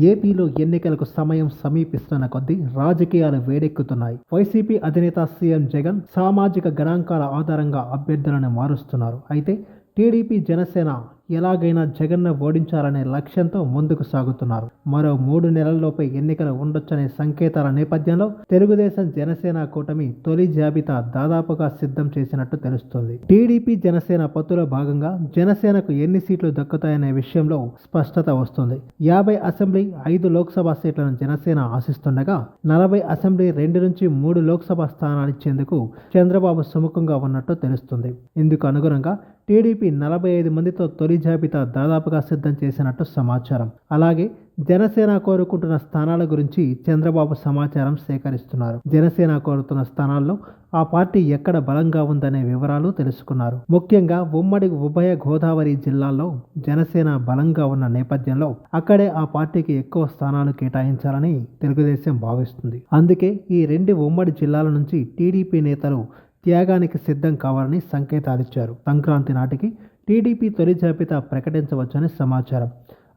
ఏపీలో ఎన్నికలకు సమయం సమీపిస్తున్న కొద్దీ రాజకీయాలు వేడెక్కుతున్నాయి. వైసీపీ అధినేత సీఎం జగన్ సామాజిక గణాంకాల ఆధారంగా అభ్యర్థులను మారుస్తున్నారు. అయితే టీడీపీ జనసేన ఎలాగైనా జగన్ను ఓడించాలనే లక్ష్యంతో ముందుకు సాగుతున్నారు. మరో మూడు నెలల్లోపై ఎన్నికలు ఉండొచ్చనే సంకేతాల నేపథ్యంలో తెలుగుదేశం జనసేన కూటమి తొలి జాబితా దాదాపుగా సిద్ధం చేసినట్టు తెలుస్తుంది. టీడీపీ జనసేన పొత్తులో భాగంగా జనసేనకు ఎన్ని సీట్లు దక్కుతాయనే విషయంలో స్పష్టత వస్తుంది. యాభై అసెంబ్లీ ఐదు లోక్సభ సీట్లను జనసేన ఆశిస్తుండగా నలభై అసెంబ్లీ రెండు నుంచి మూడు లోక్సభ స్థానాలు ఇచ్చేందుకు చంద్రబాబు సుముఖంగా ఉన్నట్టు తెలుస్తుంది. ఇందుకు అనుగుణంగా టీడీపీ నలభై ఐదు మందితో తొలి జాబితా దాదాపుగా సిద్ధం చేసినట్టు సమాచారం. అలాగే జనసేన కోరుకుంటున్న స్థానాల గురించి చంద్రబాబు సమాచారం సేకరిస్తున్నారు. జనసేన కోరుతున్న స్థానాల్లో ఆ పార్టీ ఎక్కడ బలంగా ఉందనే వివరాలు తెలుసుకున్నారు. ముఖ్యంగా ఉమ్మడి ఉభయ గోదావరి జిల్లాల్లో జనసేన బలంగా ఉన్న నేపథ్యంలో అక్కడే ఆ పార్టీకి ఎక్కువ స్థానాలు కేటాయించాలని తెలుగుదేశం భావిస్తుంది. అందుకే ఈ రెండు ఉమ్మడి జిల్లాల నుంచి టీడీపీ నేతలు త్యాగానికి సిద్ధం కావాలని సంకేతాలిచ్చారు సంక్రాంతి నాటికి టీడీపీ తొలి జాబితా ప్రకటించవచ్చని సమాచారం.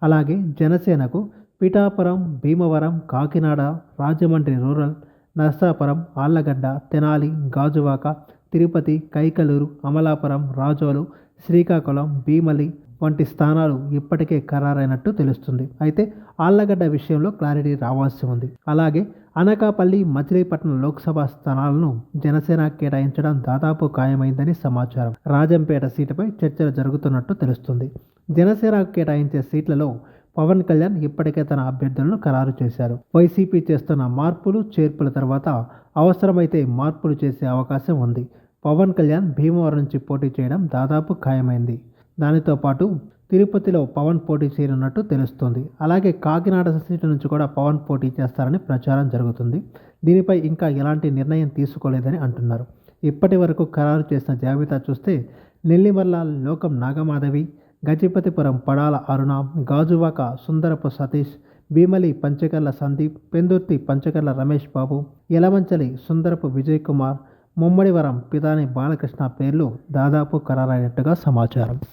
అలాగే జనసేనకు పిఠాపురం భీమవరం కాకినాడ రాజమండ్రి రూరల్ నర్సాపురం ఆళ్ళగడ్డ తెనాలి గాజువాక తిరుపతి కైకలూరు అమలాపురం రాజోలు శ్రీకాకుళం భీమలి వంటి స్థానాలు ఇప్పటికే ఖరారైనట్టు తెలుస్తుంది. అయితే ఆళ్ళగడ్డ విషయంలో క్లారిటీ రావాల్సి ఉంది. అలాగే అనకాపల్లి మచిలీపట్నం లోక్సభ స్థానాలను జనసేన కేటాయించడం దాదాపు ఖాయమైందని సమాచారం. రాజంపేట సీటుపై చర్చలు జరుగుతున్నట్టు తెలుస్తుంది. జనసేన కేటాయించే సీట్లలో పవన్ కళ్యాణ్ ఇప్పటికే తన అభ్యర్థులను ఖరారు చేశారు. వైసీపీ చేస్తున్న మార్పులు చేర్పుల తర్వాత అవసరమైతే మార్పులు చేసే అవకాశం ఉంది. పవన్ కళ్యాణ్ భీమవరం నుంచి పోటీ చేయడం దాదాపు ఖాయమైంది. దానితో పాటు తిరుపతిలో పవన్ పోటీ చేయనున్నట్టు తెలుస్తుంది. అలాగే కాకినాడ సీటు నుంచి కూడా పవన్ పోటీ చేస్తారని ప్రచారం జరుగుతుంది. దీనిపై ఇంకా ఎలాంటి నిర్ణయం తీసుకోలేదని అంటున్నారు. ఇప్పటి వరకు ఖరారు చేసిన జాబితా చూస్తే నెల్లిమర్ల లోకం నాగమాధవి గజపతిపురం పడాల అరుణ గాజువాక సుందరపు సతీష్ భీమలి పంచకర్ల సందీప్ పెందుర్తి పంచకర్ల రమేష్ బాబు యలమంచలి సుందరపు విజయ్ కుమార్ ముమ్మడివరం పితాని బాలకృష్ణ పేర్లు దాదాపు ఖరారైనట్టుగా సమాచారం.